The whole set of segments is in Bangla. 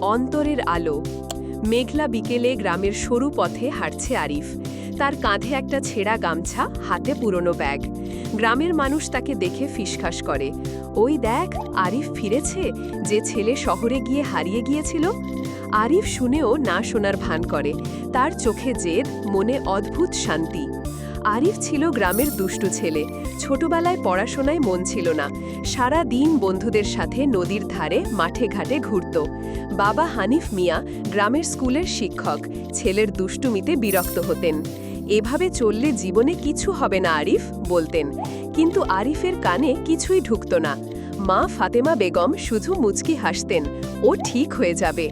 অন্তরের আলো। মেঘলা বিকেলে গ্রামের সরু পথে হাঁটছে আরিফ। তার কাঁধে একটা ছেঁড়া গামছা, হাতে পুরনো ব্যাগ। গ্রামের মানুষ তাকে দেখে ফিসখাস করে। ওই দেখ, আরিফ ফিরেছে? যে ছেলে শহরে গিয়ে হারিয়ে গিয়েছিল? আরিফ শুনেও না শোনার ভান করে। তার চোখে জেদ, মনে অদ্ভুত শান্তি। আরিফ ছিল গ্রামের দুষ্টু ছেলে। ছোটবেলায় পড়াশোনায় মন ছিল না। সারা দিন বন্ধুদের সাথে নদীর ধারে, মাঠে ঘাটে ঘুরত। বাবা হানিফ মিয়া গ্রামের স্কুলের শিক্ষক। ছেলের দুষ্টুমিতে বিরক্ত হতেন। এভাবে চললে জীবনে কিছু হবে না, আরিফ, বলতেন। কিন্তু আরিফের কানে কিছুই ঢুকত না। মা ফাতেমা বেগম শুধু মুচকি হাসতেন। ও ঠিক হয়ে যাবে।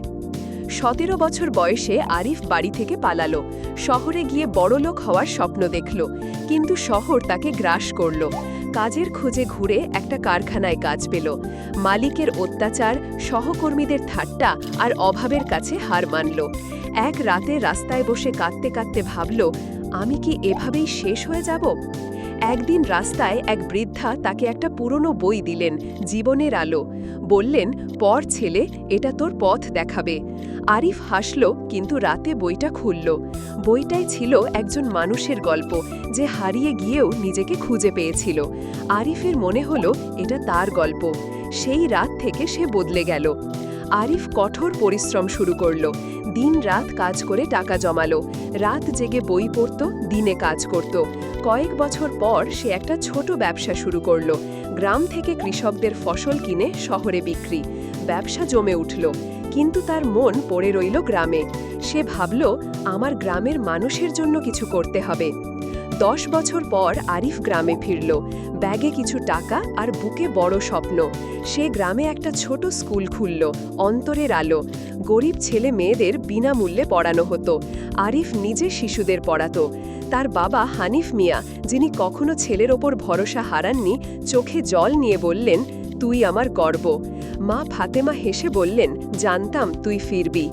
সতেরো বছর বয়সে আরিফ বাড়ি থেকে পালালো। শহরে গিয়ে বড়লোক হওয়ার স্বপ্ন দেখল। কিন্তু শহর তাকে গ্রাস করল। কাজের খোঁজে ঘুরে একটা কারখানায় কাজ পেল। মালিকের অত্যাচার, সহকর্মীদের ঠাট্টা আর অভাবের কাছে হার মানল। এক রাতে রাস্তায় বসে কাঁদতে কাঁদতে ভাবল, আমি কি এভাবেই শেষ হয়ে যাব? একদিন রাস্তায় এক বৃদ্ধা তাকে একটা পুরনো বই দিলেন, জীবনের আলো। বললেন, পর ছেলে, এটা তোর পথ দেখাবে। আরিফ হাসল, কিন্তু রাতে বইটা খুলল। বইটাই ছিল একজন মানুষের গল্প, যে হারিয়ে গিয়েও নিজেকে খুঁজে পেয়েছিল। আরিফের মনে হলো, এটা তার গল্প। সেই রাত থেকে সে বদলে গেল। আরিফ কঠোর পরিশ্রম শুরু করল। দিন রাত কাজ করে টাকা জমালো। রাত জেগে বই পড়ত, দিনে কাজ করত। কয়েক বছর পর সে একটা ছোট ব্যবসা শুরু করল। গ্রাম থেকে কৃষকদের ফসল কিনে শহরে বিক্রি। ব্যবসা জমে উঠল। কিন্তু তার মন পড়ে রইল গ্রামে। সে ভাবল, আমার গ্রামের মানুষের জন্য কিছু করতে হবে। দশ বছর পর আরিফ গ্রামে ফিরল। ব্যাগে কিছু টাকা আর বুকে বড় স্বপ্ন। সে গ্রামে একটা ছোট স্কুল খুলল, অন্তরের আলো। গরিব ছেলে মেয়েদের বিনামূল্যে পড়ানো হতো। আরিফ নিজে শিশুদের পড়াতো। তার বাবা হানিফ মিয়া, যিনি কখনো ছেলের ওপর ভরসা হারাননি, চোখে জল নিয়ে বললেন তুই আমার গর্ব। মা ফাতেমা হেসে বললেন, জানতাম তুই ফিরবি।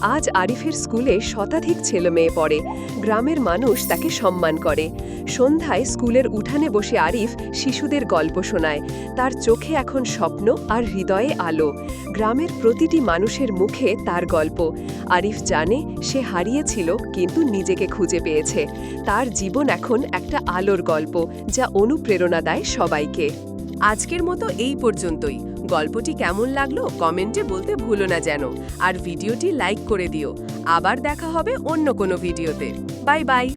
আজ আরিফের স্কুলে শতাধিক ছেলে মেয়ে পড়ে। গ্রামের মানুষ তাকে সম্মান করে। সন্ধ্যায় স্কুলের উঠানে বসে আরিফ শিশুদের গল্প শোনায়। তার চোখে এখন স্বপ্ন আর হৃদয়ে আলো। গ্রামের প্রতিটি মানুষের মুখে তার গল্প। আরিফ জানে সে হারিয়েছিল, কিন্তু নিজেকে খুঁজে পেয়েছে। তার জীবন এখন একটা আলোর গল্প, যা অনুপ্রেরণা দেয় সবাইকে। আজকের মতো এই পর্যন্তই। গল্পটি কেমন লাগল কমেন্টে বলতে ভুলো না যেন। আর ভিডিওটি লাইক করে দিও। আবার দেখা হবে অন্য কোনো ভিডিওতে। Bye bye.